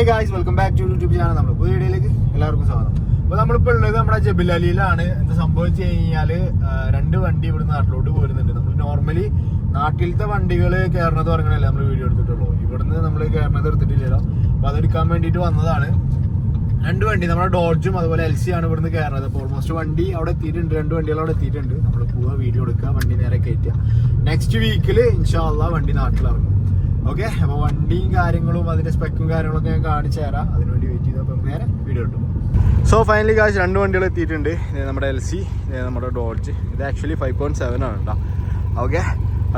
Hey guys welcome back to YouTube channel നമ്മുടെ പുതിയ വീഡിയോയിലേക്ക് എല്ലാവർക്കും സ്വാഗതം. അപ്പോൾ നമ്മളിപ്പോൾ ഉള്ളത് നമ്മുടെ ജബിലലിയിലാണ് എന്താ സംഭവിച്ചു കഴിഞ്ഞാൽ രണ്ട് വണ്ടി ഇവിടെ നാട്ടിലോട്ട് പോരുന്നുണ്ട്. നമ്മൾ നോർമലി നാട്ടിലത്തെ വണ്ടികൾ കയറണത് പറഞ്ഞാലേ നമ്മൾ വീഡിയോ എടുത്തിട്ടുള്ളൂ. ഇവിടുന്ന് നമ്മൾ കയറണത് എടുത്തിട്ടില്ലല്ലോ. അപ്പോൾ അതെടുക്കാൻ വേണ്ടിയിട്ട് വന്നതാണ്. രണ്ട് വണ്ടി നമ്മുടെ ഡോഡ്ജും അതുപോലെ എൽ സി ആണ് ഇവിടുന്ന് കയറുന്നത് അപ്പോൾ ഓൾമോസ്റ്റ് വണ്ടി അവിടെ എത്തിയിട്ടുണ്ട്. രണ്ട് വണ്ടികൾ അവിടെ എത്തിയിട്ടുണ്ട്. നമ്മൾ പോവുക വീഡിയോ എടുക്കുക വണ്ടി നേരെ കയറ്റുക നെക്സ്റ്റ് വീക്കിൽ ഇൻഷാല്ല വണ്ടി നാട്ടിലിറങ്ങും. ഓക്കെ അപ്പോൾ വണ്ടിയും കാര്യങ്ങളും അതിന്റെ സ്പെക്കും കാര്യങ്ങളൊക്കെ ഞാൻ കാണിച്ചു തരാം. അതിനുവേണ്ടി വെയിറ്റ് ചെയ്താൽ അപ്പം നേരെ വീഡിയോ ഇട്ടു. സോ ഫൈനലി കാശ് രണ്ട് വണ്ടികൾ എത്തിയിട്ടുണ്ട്. ഇത് നമ്മുടെ എൽ സി നമ്മുടെ ഡോഡ്ജ് ഇത് ആക്ച്വലി ഫൈവ് പോയിന്റ് സെവൻ ആണ് കേട്ടോ ഓക്കെ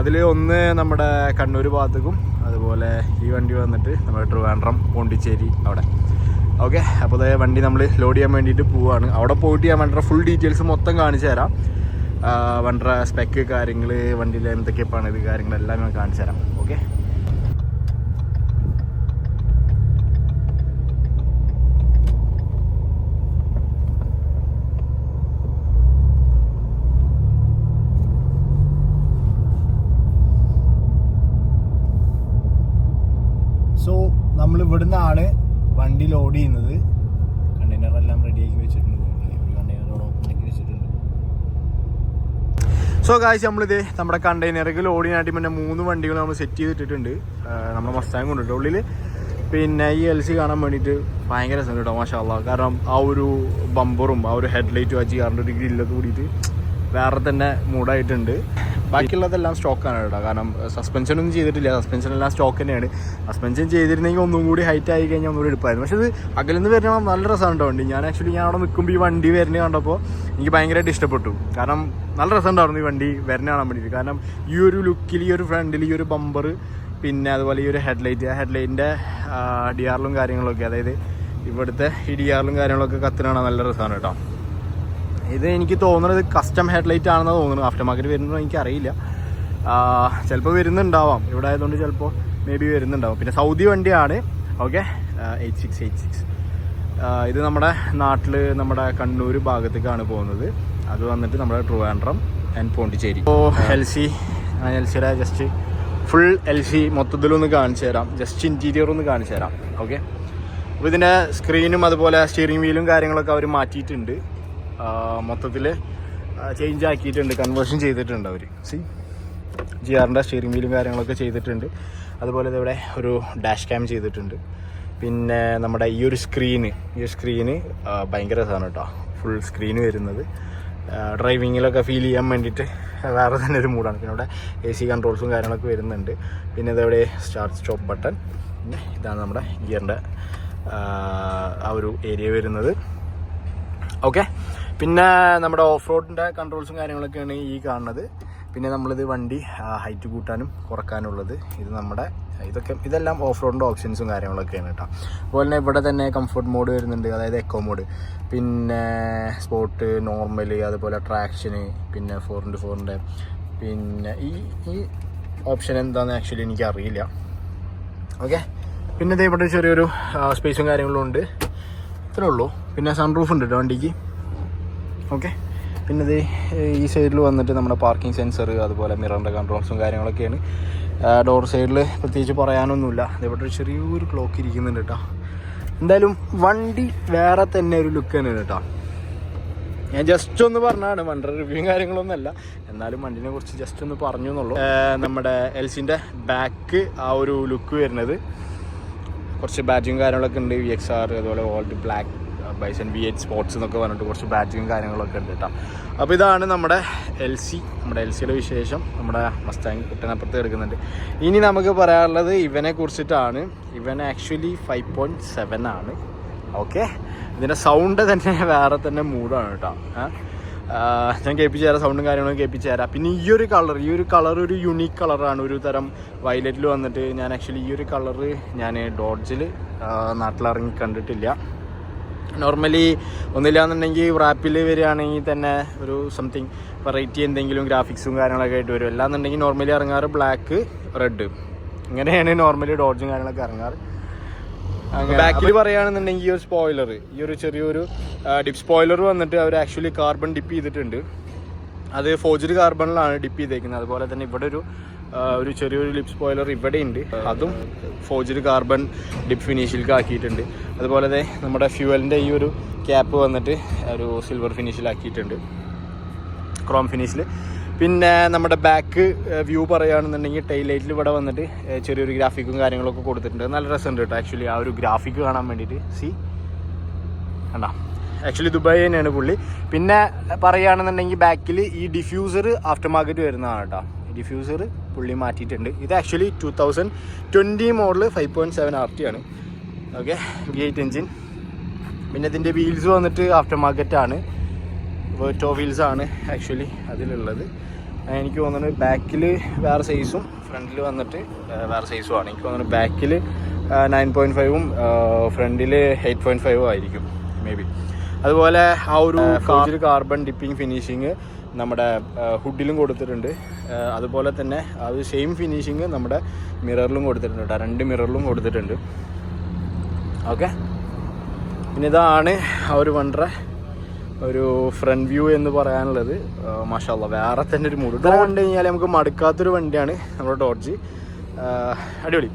അതിൽ ഒന്ന് നമ്മുടെ കണ്ണൂർ ഭാഗത്തേക്കും അതുപോലെ ഈ വണ്ടി വന്നിട്ട് നമ്മുടെ ട്രിവാൻഡ്രം പോണ്ടിച്ചേരി അവിടെ. ഓക്കെ അപ്പോൾ അതായത് വണ്ടി നമ്മൾ ലോഡ് ചെയ്യാൻ വേണ്ടിയിട്ട് പോവാണ്. അവിടെ പോയിട്ട് ഞാൻ വണ്ടിയുടെ ഫുൾ ഡീറ്റെയിൽസ് മൊത്തം കാണിച്ചു തരാം. വണ്ടിയുടെ സ്പെക്ക് കാര്യങ്ങൾ വണ്ടിയിൽ എന്തൊക്കെ പണിത് കാര്യങ്ങളെല്ലാം ഞാൻ കാണിച്ചു തരാം. ഓക്കെ സോ നമ്മൾ ഇവിടുന്നാണ് വണ്ടി ലോഡ് ചെയ്യുന്നത്. കണ്ടെയ്നർ എല്ലാം റെഡിയാക്കി വെച്ചിട്ടുണ്ട്. സോ കാശ് നമ്മളിത് നമ്മുടെ കണ്ടെയ്നറിക്ക് ലോഡ് ചെയ്യാനായിട്ട് പിന്നെ മൂന്ന് വണ്ടികൾ നമ്മൾ സെറ്റ് ചെയ്തിട്ടിട്ടുണ്ട്. നമ്മുടെ മസ്താങ് കൊണ്ടിട്ട് ഉള്ളിൽ പിന്നെ ഈ എൽ സി കാണാൻ വേണ്ടിയിട്ട് ഭയങ്കര രസം കേട്ടോ മാഷാല്ല കാരണം ആ ഒരു ബമ്പറും ആ ഒരു ഹെഡ്ലൈറ്റും ആ ചെയ്യാറിന്റെ ഒരു ഗ്രില്ലൊക്കെ കൂടിയിട്ട് വേറെ തന്നെ മൂഡായിട്ടുണ്ട് ബാക്കിയുള്ളതെല്ലാം സ്റ്റോക്കാണ് കേട്ടോ. കാരണം സസ്പെൻഷൻ ഒന്നും ചെയ്തിട്ടില്ല. സസ്പെൻഷൻ എല്ലാം സ്റ്റോക്ക് തന്നെയാണ്. സസ്പെൻഷൻ ചെയ്തിരുന്നെങ്കിൽ ഒന്നും കൂടി ഹൈറ്റ് ആയി കഴിഞ്ഞാൽ ഒന്നുകൂടി എടുപ്പായിരുന്നു. പക്ഷേ ഇത് അകലിൽ നിന്ന് വരുന്ന നല്ല രസമാണ് കേട്ടോ വണ്ടി. ഞാൻ ആക്ച്വലി ഞാൻ അവിടെ നിൽക്കുമ്പോൾ ഈ വണ്ടി വരുന്നത് കണ്ടപ്പോൾ എനിക്ക് ഭയങ്കരമായിട്ട് ഇഷ്ടപ്പെട്ടു. കാരണം നല്ല രസമുണ്ടായിരുന്നു ഈ വണ്ടി വരുന്ന കാണാൻ വേണ്ടിയിട്ട്. കാരണം ഈ ഒരു ലുക്കിൽ ഈ ഒരു ഫ്രണ്ടിൽ ഈ ഒരു ബമ്പർ പിന്നെ അതുപോലെ ഈ ഒരു ഹെഡ്ലൈറ്റ് ആ ഹെഡ്ലൈറ്റിന്റെ ഡി ആറിലും കാര്യങ്ങളൊക്കെ അതായത് ഇവിടുത്തെ ഈ ഡി കാര്യങ്ങളൊക്കെ കത്തിനാണ് നല്ല രസമാണ് കേട്ടോ. ഇത് എനിക്ക് തോന്നുന്നത് കസ്റ്റം ഹെഡ്ലൈറ്റ് ആണെന്ന് തോന്നുന്നു ആഫ്റ്റർ മാർക്കറ്റ് വരുന്നത് എനിക്കറിയില്ല. ചിലപ്പോൾ വരുന്നുണ്ടാവാം. ഇവിടെ ആയതുകൊണ്ട് ചിലപ്പോൾ മേ ബി വരുന്നുണ്ടാവും. പിന്നെ സൗദി വണ്ടിയാണ്. Okay eight six eight six ഇത് നമ്മുടെ നാട്ടിൽ നമ്മുടെ കണ്ണൂർ ഭാഗത്തേക്കാണ് പോകുന്നത്. അത് വന്നിട്ട് നമ്മുടെ ട്രിവാൻഡ്രം ആൻഡ് പോണ്ടിച്ചേരി. ഇപ്പോൾ എൽ സി എൽ സിയുടെ ജസ്റ്റ് ഫുൾ എൽ സി മൊത്തത്തിലൊന്ന് കാണിച്ചു തരാം. ജസ്റ്റ് ഇന്റീരിയർ ഒന്ന് കാണിച്ചു തരാം. ഓക്കെ അപ്പോൾ ഇതിന്റെ സ്ക്രീനും അതുപോലെ സ്റ്റിയറിംഗ് വീലും കാര്യങ്ങളൊക്കെ അവർ മാറ്റിയിട്ടുണ്ട്. മൊത്തത്തിൽ ചേഞ്ച് ആക്കിയിട്ടുണ്ട് കൺവേർഷൻ ചെയ്തിട്ടുണ്ട് അവർ സി ജി ആറിന്റെ സ്റ്റിയറിംഗ് വീലും കാര്യങ്ങളൊക്കെ ചെയ്തിട്ടുണ്ട്. അതുപോലെ ഇവിടെ ഒരു ഡാഷ് ക്യാം ചെയ്തിട്ടുണ്ട്. പിന്നെ നമ്മുടെ ഈ ഒരു സ്ക്രീന് ഈ ഒരു സ്ക്രീന് ഭയങ്കര സാധനം കേട്ടോ ഫുൾ സ്ക്രീന് വരുന്നത്. ഡ്രൈവിങ്ങിലൊക്കെ ഫീൽ ചെയ്യാൻ വേണ്ടിയിട്ട് വേറെ തന്നെ ഒരു മൂഡാണ് പിന്നെ ഇവിടെ എ സി കൺട്രോൾസും കാര്യങ്ങളൊക്കെ വരുന്നുണ്ട്. പിന്നെ ഇതവിടെ സ്റ്റാർട്ട് സ്റ്റോപ്പ് ബട്ടൺ പിന്നെ ഇതാണ് നമ്മുടെ ഗിയറിന്റെ ആ ഒരു ഏരിയ വരുന്നത്. ഓക്കെ പിന്നെ നമ്മുടെ ഓഫ് റോഡിന്റെ കൺട്രോൾസും കാര്യങ്ങളൊക്കെയാണ് ഈ കാണുന്നത്. പിന്നെ നമ്മളിത് വണ്ടി ഹൈറ്റ് കൂട്ടാനും കുറക്കാനുള്ളത്. ഇത് നമ്മുടെ ഇതൊക്കെ ഇതെല്ലാം ഓഫ് റോഡിന്റെ ഓപ്ഷൻസും കാര്യങ്ങളൊക്കെയാണ് കേട്ടോ. അതുപോലെ തന്നെ ഇവിടെ തന്നെ കംഫർട്ട് മോഡ് വരുന്നുണ്ട് അതായത് എക്കോ മോഡ് പിന്നെ സ്പോർട്ട് നോർമൽ അതുപോലെ ട്രാക്ഷന് പിന്നെ ഫോർ ഇന്റു ഫോറിന്റെ പിന്നെ ഈ ഈ ഓപ്ഷൻ എന്താണെന്ന് ആക്ച്വലി എനിക്ക് അറിയില്ല ഓക്കെ പിന്നെ ദേ ഇവിടെ ചെറിയൊരു സ്പേസും കാര്യങ്ങളും ഉണ്ട്. ഇത്രേ ഉള്ളൂ. പിന്നെ സൺറൂഫ് ഉണ്ട് കേട്ടോ വണ്ടിക്ക്. ഓക്കെ. പിന്നെ ഇത് ഈ സൈഡിൽ വന്നിട്ട് നമ്മുടെ പാർക്കിംഗ് സെൻസർ അതുപോലെ മിററിന്റെ കൺട്രോൾസും കാര്യങ്ങളൊക്കെയാണ്. ഡോർ സൈഡിൽ പ്രത്യേകിച്ച് പറയാനൊന്നുമില്ല. ഇവിടെ ഒരു ചെറിയൊരു ക്ലോക്ക് ഇരിക്കുന്നുണ്ട് കേട്ടോ. എന്തായാലും വണ്ടി വേറെ തന്നെ ഒരു ലുക്ക് തന്നെയാണ് കേട്ടോ. ഞാൻ ജസ്റ്റ് ഒന്ന് പറഞ്ഞാണ് വണ്ടിയുടെ റിവ്യൂയും കാര്യങ്ങളൊന്നുമല്ല എന്നാലും വണ്ടിനെ കുറിച്ച് ജസ്റ്റ് ഒന്ന് പറഞ്ഞു എന്നുള്ളൂ. നമ്മുടെ എൽസിന്റെ ബാക്ക് ആ ഒരു ലുക്ക് വരുന്നത്. കുറച്ച് ബാഡ്ജും കാര്യങ്ങളൊക്കെ ഉണ്ട്. വി എക്സ് ആർ അതുപോലെ old black bison V H sports എന്നൊക്കെ പറഞ്ഞിട്ട് കുറച്ച് ബാറ്റിങ്ങും കാര്യങ്ങളൊക്കെ ഉണ്ട് കേട്ടോ. അപ്പോൾ ഇതാണ് നമ്മുടെ എൽ സി നമ്മുടെ എൽ സിയുടെ വിശേഷം. നമ്മുടെ മസ്താങ് കുട്ടനപ്പുറത്ത് എടുക്കുന്നുണ്ട് ഇനി നമുക്ക് പറയാനുള്ളത് ഇവനെ കുറിച്ചിട്ടാണ്. ഇവൻ ആക്ച്വലി ഫൈവ് പോയിന്റ് സെവൻ ആണ്. ഓക്കെ ഇതിന്റെ സൗണ്ട് തന്നെ വേറെ തന്നെ മൂഡാണ് കേട്ടോ. ഞാൻ കേൾപ്പിച്ച് തരാം സൗണ്ടും കാര്യങ്ങളും കേൾപ്പിച്ച് തരാം. പിന്നെ ഈ ഒരു കളർ ഈ ഒരു കളർ ഒരു യുണീക്ക് കളറാണ് ഒരു തരം വയലറ്റിൽ വന്നിട്ട് ഞാൻ ആക്ച്വലി ഈ ഒരു കളർ ഞാൻ ഡോഡ്ജിൽ നാട്ടിലിറങ്ങി കണ്ടിട്ടില്ല. നോർമലി ഒന്നില്ലാന്നുണ്ടെങ്കിൽ റാപ്പിൽ വരികയാണെങ്കിൽ തന്നെ ഒരു സംതിങ് വെറൈറ്റി എന്തെങ്കിലും ഗ്രാഫിക്സും കാര്യങ്ങളൊക്കെ ആയിട്ട് വരും. അല്ലാന്നുണ്ടെങ്കിൽ നോർമലി ഇറങ്ങാറ് ബ്ലാക്ക് റെഡ് ഇങ്ങനെയാണ് നോർമലി ഡോഡ്ജും കാര്യങ്ങളൊക്കെ ഇറങ്ങാറ്. ബാക്കിൽ പറയുകയാണെന്നുണ്ടെങ്കിൽ ഈ ഒരു സ്പോയിലർ ഈ ഒരു ചെറിയൊരു ഡിപ് സ്പോയിലർ വന്നിട്ട് അവർ ആക്ച്വലി കാർബൺ ഡിപ്പ് ചെയ്തിട്ടുണ്ട്. അത് ഫോജറി കാർബണിലാണ് ഡിപ്പ് ചെയ്തേക്കുന്നത്. അതുപോലെ തന്നെ ഇവിടെ ഒരു ഒരു ചെറിയൊരു ലിപ് സ്പോയിലർ ഇവിടെ ഉണ്ട്. അതും ഫോജിഡ് കാർബൺ ഡിപ് ഫിനിഷിലേക്ക് ആക്കിയിട്ടുണ്ട്. അതുപോലെ തന്നെ നമ്മുടെ ഫ്യൂവലിന്റെ ഈ ഒരു ക്യാപ്പ് വന്നിട്ട് ഒരു സിൽവർ ഫിനിഷിലാക്കിയിട്ടുണ്ട് ക്രോം ഫിനിഷിൽ പിന്നെ നമ്മുടെ ബാക്ക് വ്യൂ പറയുകയാണെന്നുണ്ടെങ്കിൽ ടൈലൈറ്റിൽ ഇവിടെ വന്നിട്ട് ചെറിയൊരു ഗ്രാഫിക്കും കാര്യങ്ങളൊക്കെ കൊടുത്തിട്ടുണ്ട്. നല്ല രസമുണ്ട് കേട്ടോ ആക്ച്വലി ആ ഒരു ഗ്രാഫിക്ക് കാണാൻ വേണ്ടിയിട്ട്. സി കണ്ടാ? ആക്ച്വലി ദുബായ് തന്നെയാണ് പുള്ളി. പിന്നെ പറയുകയാണെന്നുണ്ടെങ്കിൽ ബാക്കിൽ ഈ ഡിഫ്യൂസർ ആഫ്റ്റർ മാർക്കറ്റ് വരുന്നതാണ് കേട്ടോ. ഡിഫ്യൂസർ പുള്ളി മാറ്റിയിട്ടുണ്ട്. ഇത് actually two thousand twenty model five point seven R T ആണ്. ഓക്കെ വി എയ്റ്റ് എഞ്ചിൻ പിന്നെ ഇതിന്റെ വീൽസ് വന്നിട്ട് ആഫ്റ്റർ മാർക്കറ്റ് ആണ്. വേർട്ടോ വീൽസ് ആണ് ആക്ച്വലി അതിലുള്ളത്. എനിക്ക് തോന്നുന്നത് ബാക്കിൽ വേറെ സൈസും ഫ്രണ്ടിൽ വന്നിട്ട് വേറെ സൈസും ആണ്. എനിക്ക് തോന്നുന്നത് ബാക്കിൽ നയൻ പോയിന്റ് ഫൈവും ഫ്രണ്ടിൽ എയ്റ്റ് പോയിന്റ് ഫൈവും ആയിരിക്കും മേ ബി അതുപോലെ ആ ഒരു കാർബൺ ഡിപ്പിംഗ് ഫിനിഷിങ് നമ്മുടെ ഹുഡിലും കൊടുത്തിട്ടുണ്ട്. അതുപോലെ തന്നെ അത് സെയിം ഫിനിഷിങ് നമ്മുടെ മിററിലും കൊടുത്തിട്ടുണ്ട് കേട്ടോ രണ്ട് മിററിലും കൊടുത്തിട്ടുണ്ട്. ഓക്കെ പിന്നെ ഇതാണ് ആ ഒരു വണ്ടറ ഒരു ഫ്രണ്ട് വ്യൂ എന്ന് പറയാനുള്ളത്. മാഷാല്ല വേറെ തന്നെ ഒരു മൂഡ് ഇത്ര കണ്ടു കഴിഞ്ഞാൽ നമുക്ക് മടുക്കാത്തൊരു വണ്ടിയാണ് നമ്മുടെ ടോർച്ച് അടിപൊളി.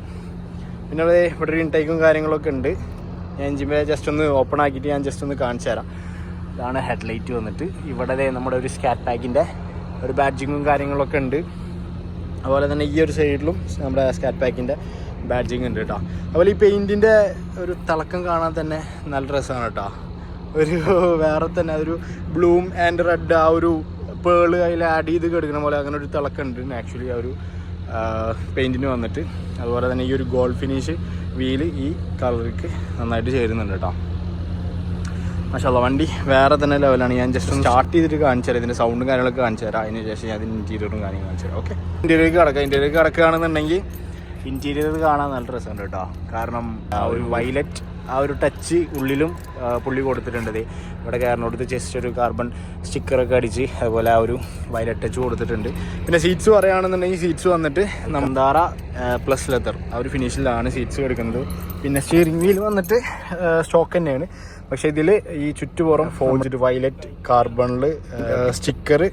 പിന്നെ ഇവിടെ ഒരു ഇൻടേക്കും കാര്യങ്ങളൊക്കെ ഉണ്ട്. ഞാൻ എഞ്ചിൻ ജസ്റ്റ് ഒന്ന് ഓപ്പൺ ആക്കിയിട്ട് ഞാൻ ജസ്റ്റ് ഒന്ന് കാണിച്ചു തരാം. ഇതാണ് ഹെഡ്ലൈറ്റ് വന്നിട്ട്. ഇവിടെ നമ്മുടെ ഒരു സ്കാറ്റ് പാക്കിന്റെ ഒരു ബാഡ്ജിങ്ങും കാര്യങ്ങളൊക്കെ ഉണ്ട്. അതുപോലെ തന്നെ ഈ ഒരു സൈഡിലും നമ്മുടെ സ്കാറ്റ് പാക്കിന്റെ ബാഡ്ജിങ് ഉണ്ട് കേട്ടോ അതുപോലെ ഈ പെയിന്റിന്റെ ഒരു തിളക്കം കാണാൻ തന്നെ നല്ല രസമാണ് കേട്ടോ ഒരു വേറെ തന്നെ അതൊരു ബ്ലൂം ആൻഡ് റെഡ് ആ ഒരു പേൾ അതിൽ ആഡ് ചെയ്ത് കെടുക്കുന്ന പോലെ അങ്ങനെ ഒരു തിളക്കം ഉണ്ട് ആക്ച്വലി ആ ഒരു പെയിന്റിന് വന്നിട്ട്. അതുപോലെ തന്നെ ഈ ഒരു ഗോൾഡ് ഫിനിഷ് വീൽ ഈ കളർക്ക് നന്നായിട്ട് ചേരുന്നുണ്ട് കേട്ടോ മാഷാല്ല വണ്ടി വേറെ തന്നെ ലെവലാണ് ഞാൻ ജസ്റ്റ് ഒന്ന് സ്റ്റാർട്ട് ചെയ്തിട്ട് കാണിച്ചു തരാം. ഇതിന്റെ സൗണ്ടും കാര്യങ്ങളൊക്കെ കാണിച്ചു തരാം. അതിന് ശേഷം ഞാൻ അതിന്റെ ഇന്റീരിയറും കാര്യം കാണിച്ചു തരാം. ഓക്കെ ഇന്റീരിയർക്ക് കിടക്കുക ഇന്റീരിയർക്ക് കിടക്കുകയാണെന്നുണ്ടെങ്കിൽ ഇന്റീരിയർ കാണാൻ നല്ല രസമുണ്ട് കേട്ടോ. കാരണം ആ ഒരു വൈലറ്റ് ആ ഒരു ടച്ച് ഉള്ളിലും പുള്ളി കൊടുത്തിട്ടുണ്ട് ഇവിടെ കയറിനോടത്ത് ജസ്റ്റ് ഒരു കാർബൺ സ്റ്റിക്കറൊക്കെ അടിച്ച് അതുപോലെ ആ ഒരു വൈലറ്റ് ടച്ച് കൊടുത്തിട്ടുണ്ട്. പിന്നെ സീറ്റ്സ് പറയുകയാണെന്നുണ്ടെങ്കിൽ സീറ്റ്സ് വന്നിട്ട് നന്ദാറ പ്ലസ് ലെതർ ആ ഒരു ഫിനിഷിലാണ് സീറ്റ്സ് എടുക്കുന്നത്. പിന്നെ സ്റ്റിയറിംഗ് വീൽ വന്നിട്ട് സ്റ്റോക്ക് തന്നെയാണ്. പക്ഷേ ഇതിൽ ഈ ചുറ്റുപുറം ഫോർജ്ഡ് വയലറ്റ് കാർബണിൽ സ്റ്റിക്കർ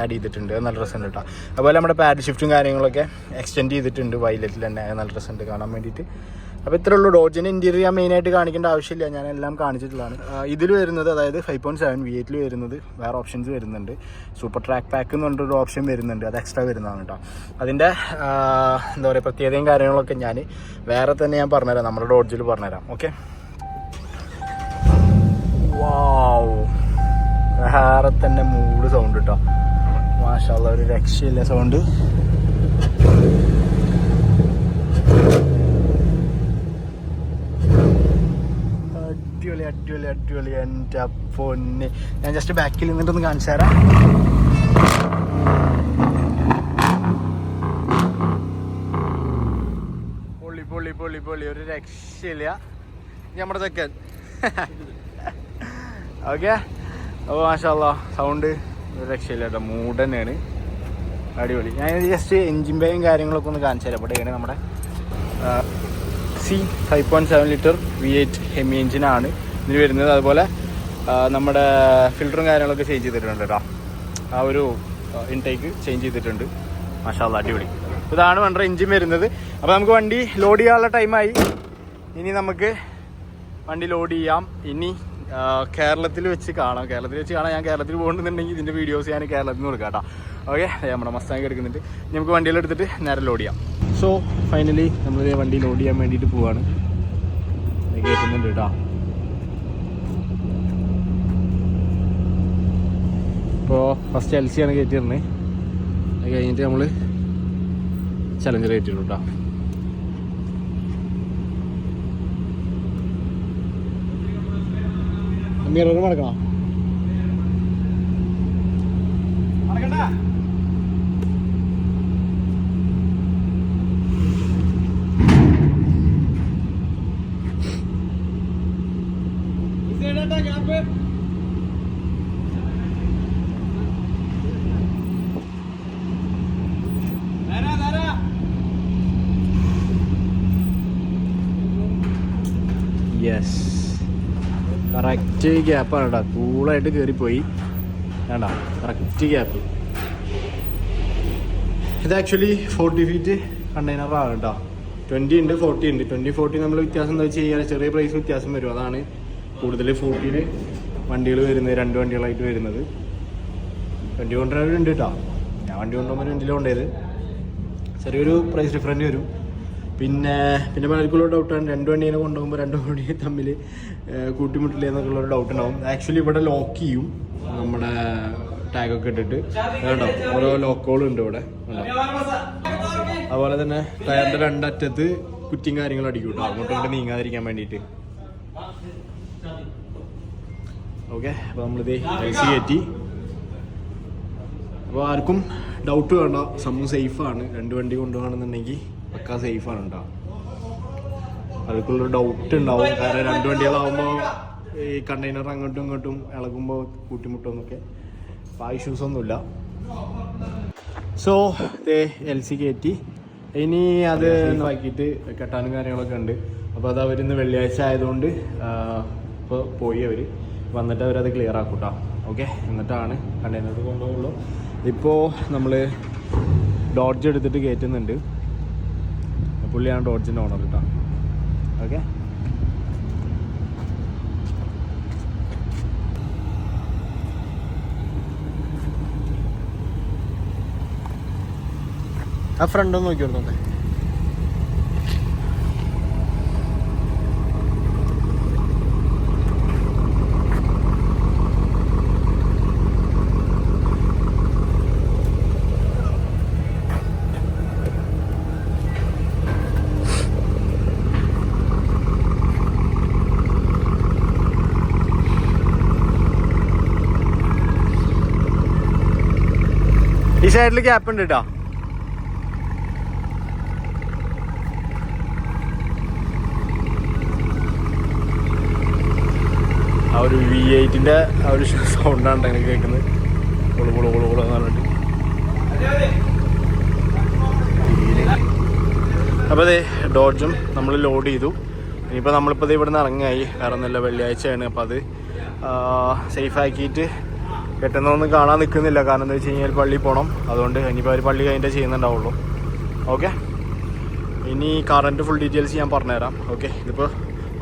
ആഡ് ചെയ്തിട്ടുണ്ട്. നല്ല രസമുണ്ട് കേട്ടോ. അതുപോലെ നമ്മുടെ പാഡ് ഷിഫ്റ്റും കാര്യങ്ങളൊക്കെ എക്സ്റ്റെൻഡ് ചെയ്തിട്ടുണ്ട് വയലറ്റിൽ തന്നെ. നല്ല രസമുണ്ട് കാണാൻ വേണ്ടിയിട്ട്. അപ്പോൾ ഇത്രേ ഉള്ളൂ. ഡോജിന്റെ ഇന്റീരിയർ ഞാൻ മെയിനായിട്ട് കാണിക്കേണ്ട ആവശ്യമില്ല. ഞാൻ എല്ലാം കാണിച്ചിട്ടുള്ളതാണ്. ഇതിൽ വരുന്നത് അതായത് ഫൈവ് പോയിന്റ് സെവൻ വി എയ്റ്റിൽ വരുന്നത് വേറെ ഓപ്ഷൻസ് വരുന്നുണ്ട്. സൂപ്പർ ട്രാക്ക് പാക്ക് എന്ന് പറഞ്ഞിട്ടൊരു ഓപ്ഷൻ വരുന്നുണ്ട്. അത് എക്സ്ട്രാ വരുന്നതാണ് കേട്ടോ. അതിന്റെ എന്താ പറയുക പ്രത്യേകതയും കാര്യങ്ങളൊക്കെ ഞാൻ വേറെ തന്നെ ഞാൻ പറഞ്ഞുതരാം. നമ്മുടെ ഡോഡ്ജിൽ പറഞ്ഞുതരാം. ഓക്കെ വാവ് വേറെ തന്നെ മൂട് സൗണ്ട് കേട്ടോ മാഷാള്ള ഒരു രക്ഷയില്ല സൗണ്ട് അടിപൊളി അടിപൊളി അടിപൊളി എന്റെ പൊന്ന്. ഞാൻ ജസ്റ്റ് ബാക്കിൽ നിന്നിട്ടൊന്ന് കാണിച്ചു തരാം. പൊളി പൊളി പൊളി പൊള്ളി ഒരു രക്ഷയില്ല. നമ്മുടെ ചെക്കൻ ഓക്കെ അപ്പോൾ മാഷല്ല സൗണ്ട് ഒരു രക്ഷയില്ല കേട്ടോ. മൂഡ് തന്നെയാണ്. അടിപൊളി. ഞാൻ ജസ്റ്റ് എൻജിൻ ബേയും കാര്യങ്ങളൊക്കെ ഒന്ന് കാണിച്ചു തരാം. ഇവിടെയാണ് നമ്മുടെ C five point seven litre V eight hemi എഞ്ചിനാണ് ഇതിന് വരുന്നത്. അതുപോലെ നമ്മുടെ ഫിൽറ്ററും കാര്യങ്ങളൊക്കെ ചേഞ്ച് ചെയ്തിട്ടുണ്ട് കേട്ടോ. ആ ഒരു ഇൻടേക്ക് ചേഞ്ച് ചെയ്തിട്ടുണ്ട്. മാഷാല്ല അടിപൊളി. ഇതാണ് വണ്ടിയുടെ എഞ്ചിൻ വരുന്നത്. അപ്പോൾ നമുക്ക് വണ്ടി ലോഡ് ചെയ്യാനുള്ള ടൈമായി ഇനി നമുക്ക് വണ്ടി ലോഡ് ചെയ്യാം. ഇനി കേരളത്തിൽ വെച്ച് കാണാം. കേരളത്തിൽ വെച്ച് കാണാം. ഞാൻ കേരളത്തിൽ പോകുന്നുണ്ടെങ്കിൽ ഇതിന്റെ വീഡിയോസ് ഞാൻ കേരളത്തിൽ നിന്ന് കൊടുക്കാം കേട്ടോ. ഓക്കെ നമ്മുടെ മസ്താങ് എടുക്കുന്നുണ്ട്. നമുക്ക് നമുക്ക് വണ്ടിയിലെടുത്തിട്ട് നേരെ ലോഡ് ചെയ്യാം. സോ ഫൈനലി നമ്മൾ വണ്ടി ലോഡ് ചെയ്യാൻ വേണ്ടിയിട്ട് പോവാണ്. കേട്ടുന്നുണ്ട് കേട്ടോ. ഇപ്പോൾ ഫസ്റ്റ് എൽ സിയാണ് കയറ്റിയിരുന്നത്. അത് കഴിഞ്ഞിട്ട് നമ്മൾ ചലഞ്ചർ കയറ്റിയുള്ളൂ കേട്ടോ. മിറർ മടക്കണം യെസ് കറക്റ്റ് ഗ്യാപ്പാണ് കേട്ടോ കൂളായിട്ട് കയറിപ്പോയി വേണ്ട കറക്റ്റ് ഗ്യാപ്പ് ഇത് ആക്ച്വലി ഫോർട്ടി ഫീറ്റ് കണ്ടെയ്നറാണ് കേട്ടോ ട്വന്റി ഉണ്ട് ഫോർട്ടി ഉണ്ട്. ട്വന്റി ഫോർട്ടി നമ്മൾ വ്യത്യാസം എന്താ വെച്ച് കഴിഞ്ഞാൽ ചെറിയ പ്രൈസ് വ്യത്യാസം വരും. അതാണ് കൂടുതൽ ഫോർട്ടിയിൽ വണ്ടികൾ വരുന്നത് രണ്ട് വണ്ടികളായിട്ട് വരുന്നത്. ട്വന്റി കൊണ്ടുവരുന്നുണ്ട് കേട്ടോ ഞാൻ വണ്ടി കൊണ്ടുപോകുമ്പോൾ ട്വന്റിയിൽ കൊണ്ടുപോയത്. ചെറിയൊരു പ്രൈസ് ഡിഫറന്റ് വരും. പിന്നെ പിന്നെ പലർക്കുള്ള ഡൗട്ടാണ് രണ്ട് വണ്ടീനെ കൊണ്ടുപോകുമ്പോൾ രണ്ട് വണ്ടി തമ്മിൽ കൂട്ടിമുട്ടില്ല എന്നൊക്കെയുള്ള ഡൗട്ട് ഉണ്ടാവും. ആക്ച്വലി ഇവിടെ ലോക്ക് ചെയ്യും. നമ്മുടെ ടാഗൊക്കെ ഇട്ടിട്ട്. കേട്ടോ ഓരോ ലോക്കുകളും ഉണ്ട് ഇവിടെ? അതുപോലെ തന്നെ ടയറിന്റെ രണ്ടറ്റത്ത് കുറ്റിയും കാര്യങ്ങളും അടിക്കും കേട്ടോ അങ്ങോട്ടും ഇങ്ങോട്ട് നീങ്ങാതിരിക്കാൻ വേണ്ടിയിട്ട്. ഓക്കെ അപ്പോൾ നമ്മളിത് ഐസി കയറ്റി. അപ്പോൾ ആർക്കും ഡൗട്ട് വേണ്ട. സംഭവം സേഫാണ് രണ്ട് വണ്ടി കൊണ്ടുപോകണമെന്നുണ്ടെങ്കിൽ പക്കാ സേഫാണ് കേട്ടോ അവർക്കുള്ളൊരു ഡൗട്ട് ഉണ്ടാവും. കാരണം രണ്ട് വണ്ടികളാവുമ്പോൾ ഈ കണ്ടെയ്നർ അങ്ങോട്ടും ഇങ്ങോട്ടും ഇളകുമ്പോൾ കൂട്ടിമുട്ടുമെന്നൊക്കെ. അപ്പോൾ ആ ഇഷ്യൂസ് ഒന്നുമില്ല. സോ എൽ സി കയറ്റി ഇനി അത് ആക്കിയിട്ട് കെട്ടാനും കാര്യങ്ങളൊക്കെ ഉണ്ട്. അപ്പോൾ അത് അവരിന്ന് വെള്ളിയാഴ്ച ആയതുകൊണ്ട് ഇപ്പോൾ പോയി അവർ വന്നിട്ട് അവരത് ക്ലിയർ ആക്കൂട്ടാ കേട്ടോ ഓക്കെ എന്നിട്ടാണ് കണ്ടെയ്നർ കൊണ്ടുപോകുള്ളൂ ഇപ്പോൾ നമ്മൾ ഡോഡ്ജ് എടുത്തിട്ട് കയറ്റുന്നുണ്ട് പുള്ളിയാണ് ഡോഡ്ജിന്റെ ഓണർ കേട്ടോ ഓക്കെ ആ ഫ്രണ്ട് ഒന്ന് നോക്കി കൊടുത്തോട്ടെ ഈ സൈഡിൽ ഗ്യാപ്പ് ഉണ്ട് കേട്ടോ ആ ഒരു വി എയ്റ്റിന്റെ ആ ഒരു സൗണ്ടാണ് അങ്ങനെ കേൾക്കുന്നത് കുളു അപ്പോൾ അതെ ഡോഡ്ജും നമ്മൾ ലോഡ് ചെയ്തു. ഇനിയിപ്പോൾ നമ്മളിപ്പോൾ ഇവിടെ നിന്ന് ഇറങ്ങായി. വേറെ ഒന്നുമില്ല വെള്ളിയാഴ്ചയാണ്. അപ്പോൾ അത് സേഫ് പെട്ടെന്നൊന്നും കാണാൻ നിൽക്കുന്നില്ല കാരണം എന്താ വെച്ച് കഴിഞ്ഞാൽ പള്ളി പോകണം അതുകൊണ്ട് ഇനിയിപ്പോൾ അവർ പള്ളി കഴിഞ്ഞിട്ടേ ചെയ്യുന്നുണ്ടാവുള്ളൂ. ഓക്കെ ഇനി കറണ്ട് ഫുൾ ഡീറ്റെയിൽസ് ഞാൻ പറഞ്ഞുതരാം. ഓക്കെ ഇതിപ്പോൾ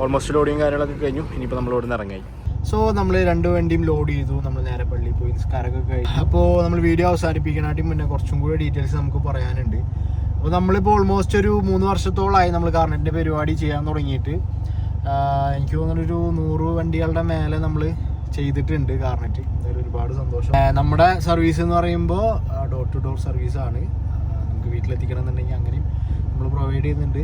ഓൾമോസ്റ്റ് ലോഡിങ് കാര്യങ്ങളൊക്കെ കഴിഞ്ഞു. ഇനിയിപ്പോൾ നമ്മൾ ഇവിടെ നിന്ന് ഇറങ്ങായി. സോ നമ്മൾ രണ്ട് വണ്ടിയും ലോഡ് ചെയ്തു. നമ്മൾ നേരെ പള്ളിയിൽ പോയി. നിസ്കാരമൊക്കെ കഴിഞ്ഞു. അപ്പോൾ നമ്മൾ വീഡിയോ അവസാനിപ്പിക്കാനായിട്ട് മുന്നേ കുറച്ചും കൂടി ഡീറ്റെയിൽസ് നമുക്ക് പറയാനുണ്ട്. അപ്പോൾ നമ്മളിപ്പോൾ ഓൾമോസ്റ്റ് ഒരു മൂന്ന് വർഷത്തോളമായി നമ്മൾ കറണ്ടിന്റെ പരിപാടി ചെയ്യാൻ തുടങ്ങിയിട്ട്. എനിക്ക് തോന്നുന്നൊരു നൂറ് വണ്ടികളുടെ മേലെ നമ്മൾ ചെയ്തിട്ടുണ്ട് കാർണറ്റ് എന്തായാലും ഒരുപാട് സന്തോഷം. നമ്മുടെ സർവീസ് എന്ന് പറയുമ്പോൾ ഡോർ ടു ഡോർ സർവീസ് ആണ്. നമുക്ക് വീട്ടിലെത്തിക്കണം എന്നുണ്ടെങ്കിൽ അങ്ങനെയും നമ്മൾ പ്രൊവൈഡ് ചെയ്യുന്നുണ്ട്.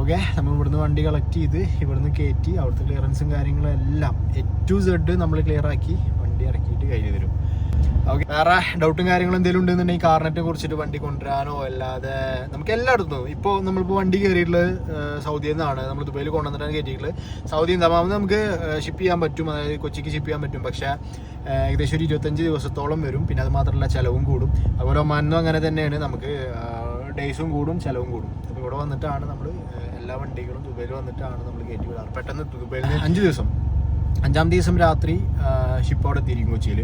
ഓക്കെ നമ്മൾ ഇവിടുന്ന് വണ്ടി കളക്ട് ചെയ്ത് ഇവിടുന്ന് കയറ്റി അവിടുത്തെ ക്ലിയറൻസും കാര്യങ്ങളും എല്ലാം എ ടു സെഡ് നമ്മൾ ക്ലിയർ ആക്കി വണ്ടി ഇറക്കിയിട്ട് കയ്യിൽ തരും. ഓക്കെ വേറെ ഡൗട്ടും കാര്യങ്ങളും എന്തെങ്കിലും ഉണ്ടെന്നുണ്ടെങ്കിൽ കാർണറ്റിനെ കുറിച്ചിട്ട് വണ്ടി കൊണ്ടുവരാനോ അല്ലാതെ നമുക്ക് എല്ലായിടത്തും ഇപ്പോൾ നമ്മളിപ്പോൾ വണ്ടി കയറിയിട്ടുള്ളത് സൗദിയിൽ നിന്നാണ് നമ്മൾ ദുബൈയിൽ കൊണ്ടുവന്നിട്ടാണ് കയറ്റിയിട്ടുള്ളത് സൗദിയിൽ എന്താകുമ്പോൾ നമുക്ക് ഷിപ്പ് ചെയ്യാൻ പറ്റും. അതായത് കൊച്ചിക്ക് ഷിപ്പ് ചെയ്യാൻ പറ്റും. പക്ഷേ ഏകദേശം ഒരു ഇരുപത്തഞ്ച് ദിവസത്തോളം വരും. പിന്നെ അത് മാത്രമല്ല ചിലവും കൂടും. അതുപോലെ ഒമാനും അങ്ങനെ തന്നെയാണ്. നമുക്ക് ഡേയ്സും കൂടും ചിലവും കൂടും. അപ്പോൾ ഇവിടെ വന്നിട്ടാണ് നമ്മൾ എല്ലാ വണ്ടികളും ദുബൈയിൽ വന്നിട്ടാണ് നമ്മൾ കയറ്റി വിടാറ് പെട്ടെന്ന് ദുബൈയിൽ അഞ്ച് ദിവസം. അഞ്ചാം ദിവസം രാത്രി ഷിപ്പ് അവിടെ എത്തിയിരിക്കും കൊച്ചിയിൽ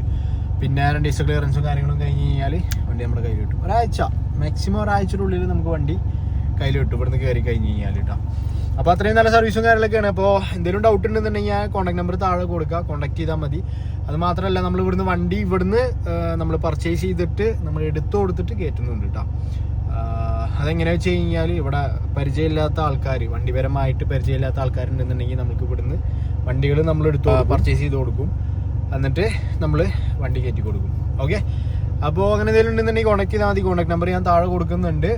പിന്നെ രണ്ട് ദിവസം ക്ലിയറൻസും കാര്യങ്ങളും കഴിഞ്ഞ് കഴിഞ്ഞാൽ വണ്ടി നമ്മുടെ കയ്യിൽ കിട്ടും. ഒരാഴ്ച. മാക്സിമം ഒരാഴ്ചയുടെ ഉള്ളിൽ നമുക്ക് വണ്ടി കയ്യിൽ കിട്ടും. ഇവിടുന്ന് കയറി കഴിഞ്ഞ് കഴിഞ്ഞാൽ കേട്ടോ അപ്പോൾ അത്രയും നല്ല സർവീസും കാര്യങ്ങളൊക്കെയാണ്. അപ്പോൾ എന്തെങ്കിലും ഡൗട്ട് ഉണ്ടെന്നുണ്ടെങ്കിൽ കോൺടാക്ട് നമ്പർ താഴെ കൊടുക്കുക. കോൺടാക്ട് ചെയ്താൽ മതി. അത് മാത്രമല്ല നമ്മൾ ഇവിടുന്ന് വണ്ടി ഇവിടുന്ന് നമ്മൾ പർച്ചേസ് ചെയ്തിട്ട് നമ്മൾ എടുത്തു കൊടുത്തിട്ട് കയറ്റുന്നുണ്ട് കേട്ടോ അതെങ്ങനെയാ വെച്ച് കഴിഞ്ഞാൽ ഇവിടെ പരിചയമില്ലാത്ത ആൾക്കാർ വണ്ടിപരമായിട്ട് പരിചയമില്ലാത്ത ആൾക്കാരുണ്ടെന്നുണ്ടെങ്കിൽ നമുക്ക് ഇവിടുന്ന് വണ്ടികൾ നമ്മൾ എടുത്ത് പർച്ചേസ് ചെയ്ത് കൊടുക്കും. എന്നിട്ട് നമ്മൾ വണ്ടി കയറ്റി കൊടുക്കും. ഓക്കെ അപ്പോൾ അങ്ങനെ എന്തെങ്കിലും ഉണ്ടെന്നുണ്ടെങ്കിൽ കോൺടാക്ട് ചെയ്താൽ മതി. കോൺടാക്ട് നമ്പർ ഞാൻ താഴെ കൊടുക്കുന്നുണ്ട്.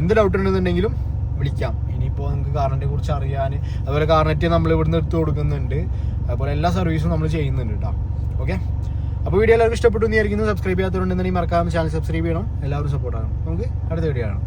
എന്ത് ഡൗട്ട് ഉണ്ടെന്നുണ്ടെങ്കിലും വിളിക്കാം. ഇനിയിപ്പോൾ നിങ്ങൾക്ക് കാറിനെ കുറിച്ച് അറിയാൻ അതുപോലെ കാർനെറ്റ് നമ്മൾ ഇവിടുന്ന് എടുത്ത് കൊടുക്കുന്നുണ്ട്. അതുപോലെ എല്ലാ സർവീസും നമ്മൾ ചെയ്യുന്നുണ്ട് കേട്ടോ ഓക്കെ അപ്പോൾ വീഡിയോ എല്ലാവർക്കും ഇഷ്ടപ്പെട്ടു എന്ന് വിചാരിക്കുന്നു. സബ്സ്ക്രൈബ് ചെയ്യാത്തവരുണ്ടെന്നുണ്ടെങ്കിൽ മറക്കാതെ ചാനൽ സബ്സ്ക്രൈബ് ചെയ്യണം. എല്ലാവരും സപ്പോർട്ട് ആകണം. നമുക്ക് അടുത്ത വീഡിയോ കാണാം.